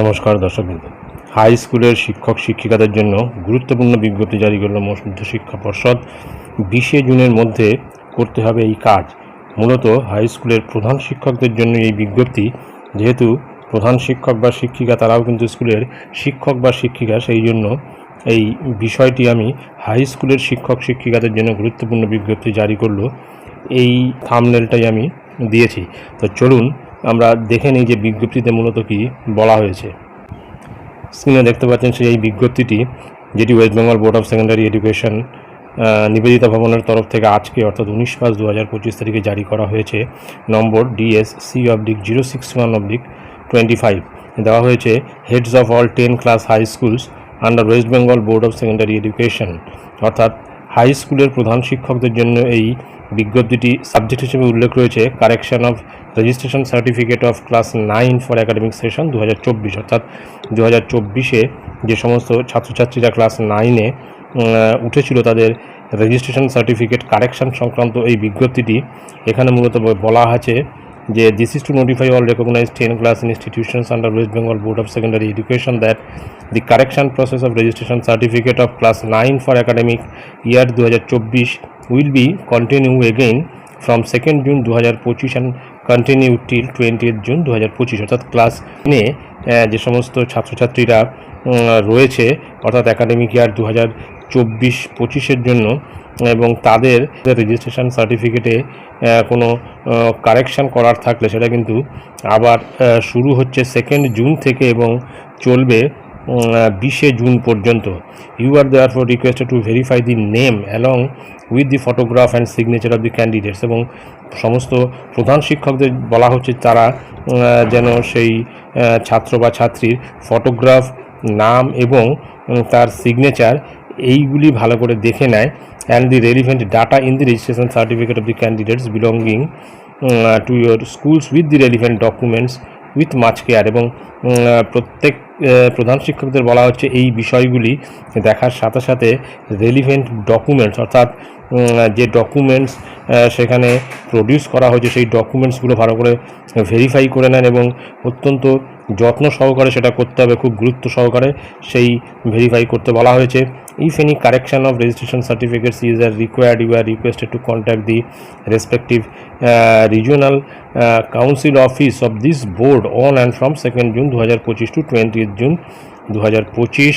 নমস্কার দর্শকবৃন্দ। হাই স্কুলের শিক্ষক শিক্ষিকাদের জন্য গুরুত্বপূর্ণ বিজ্ঞপ্তি জারি করল মধ্যশিক্ষা পর্ষদ। বিশে জুনের মধ্যে করতে হবে এই কাজ। মূলত হাই স্কুলের প্রধান শিক্ষকদের জন্য এই বিজ্ঞপ্তি। যেহেতু প্রধান শিক্ষক বা শিক্ষিকা তারাও কিন্তু স্কুলের শিক্ষক বা শিক্ষিকা, সেই জন্য এই বিষয়টি আমি হাই স্কুলের শিক্ষক শিক্ষিকাদের জন্য গুরুত্বপূর্ণ বিজ্ঞপ্তি জারি করল। এই থামনেলটাই আমি দিয়েছি। তো চলুন আমরা দেখে নিই যে বিজ্ঞপ্তিতে মূলত কি বলা হয়েছে। স্ক্রিনে দেখতে পাচ্ছেন সেই বিজ্ঞপ্তিটি, যেটি West Bengal board of secondary education Nivedita ভবনের তরফ থেকে আজকে, অর্থাৎ উনিশ পাঁচ দু হাজার পঁচিশ তারিখে জারি করা হয়েছে। নম্বর ডিএস সি অবডিক জিরো সিক্স ওয়ান অবডিক টোয়েন্টি ফাইভ দেওয়া হয়েছে heads of all ten class high schools under West Bengal board of secondary education অর্থাৎ হাই স্কুলের প্রধান শিক্ষকদের জন্য এই বিজ্ঞপ্তিটি সাবজেক্ট হিসেবে উল্লেখ রয়েছে correction of registration certificate of class nine for academic session দু হাজার চব্বিশ, অর্থাৎ দু হাজার চব্বিশে যে সমস্ত ছাত্রছাত্রীরা ক্লাস নাইনে উঠেছিল, তাদের রেজিস্ট্রেশন সার্টিফিকেট কারেকশন সংক্রান্ত এই বিজ্ঞপ্তিটি, এখানে মূলত বলা আছে যে this is to notify all recognise ten class institutions under West Bengal board of secondary education that the correction process of registration certificate of class nine for academic year দু হাজার চব্বিশ ফ্রম সেকেন্ড জুন দু হাজার পঁচিশ and continue till twentieth June দু হাজার পঁচিশ অর্থাৎ ক্লাস নে যে সমস্ত ছাত্রছাত্রীরা রয়েছে, অর্থাৎ একাডেমিক ইয়ার দু হাজার চব্বিশ পঁচিশের জন্য, এবং তাদের রেজিস্ট্রেশন সার্টিফিকেটে কোনো কারেকশন করার থাকলে সেটা কিন্তু আবার শুরু হচ্ছে সেকেন্ড জুন থেকে এবং চলবে বিশে জুন পর্যন্ত। You are therefore requested to verify the name along with the photograph and signature of the candidates এবং সমস্ত প্রধান শিক্ষকদের বলা হচ্ছে তারা যেন সেই ছাত্র বা ছাত্রীর ফটোগ্রাফ নাম এবং তার সিগনেচার এইগুলি ভালো করে দেখে নেয় and the relevant data in the registration certificate of the candidates belonging to your schools with the relevant documents with much care এবং প্রত্যেক প্রধান শিক্ষকদের বলা হচ্ছে এই বিষয়গুলি দেখার সাথে সাথে রেলিভেন্ট ডকুমেন্টস অর্থাৎ যে ডকুমেন্টস সেখানে প্রডিউস করা হয়েছে, সেই ডকুমেন্টসগুলো ভালো করে ভেরিফাই করে নেন এবং অত্যন্ত যত্ন সহকারে সেটা করতে হবে, খুব গুরুত্ব সহকারে সেই ভেরিফাই করতে বলা হয়েছে। Of registration certificates is are required you are requested to contact the respective regional council office of this board on and from second June দু হাজার পঁচিশ টু টোয়েন্টি জুন দু হাজার পঁচিশ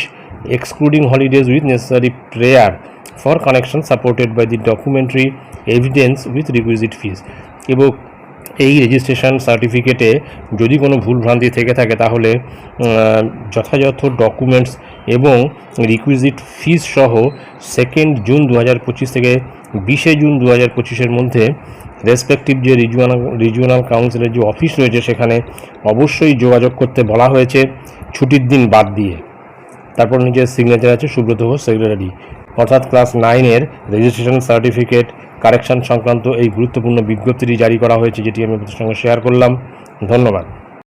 excluding holidays with necessary prayer for correction supported by the documentary evidence with requisite fees এবং এই registration সার্টিফিকেটে যদি কোনো ভুলভ্রান্তি থেকে থাকে, তাহলে যথাযথ ডকুমেন্টস এবং রিকুইজিট ফিস সহ সেকেন্ড জুন দু হাজার পঁচিশ থেকে বিশে জুন দু হাজার পঁচিশের মধ্যে রেসপেক্টিভ যে রিজিওনাল রিজিওনাল কাউন্সিলের যে অফিস রয়েছে সেখানে অবশ্যই যোগাযোগ করতে বলা হয়েছে ছুটির দিন বাদ দিয়ে। তারপর নিজের সিগনেচার আছে সুব্রত ঘোষ সেক্রেটারি অর্থাৎ ক্লাস নাইনের রেজিস্ট্রেশন সার্টিফিকেট কারেকশন সংক্রান্ত এই গুরুত্বপূর্ণ বিজ্ঞপ্তিটি জারি করা হয়েছে, যেটি আমি আপনাদের সঙ্গে শেয়ার করলাম। ধন্যবাদ।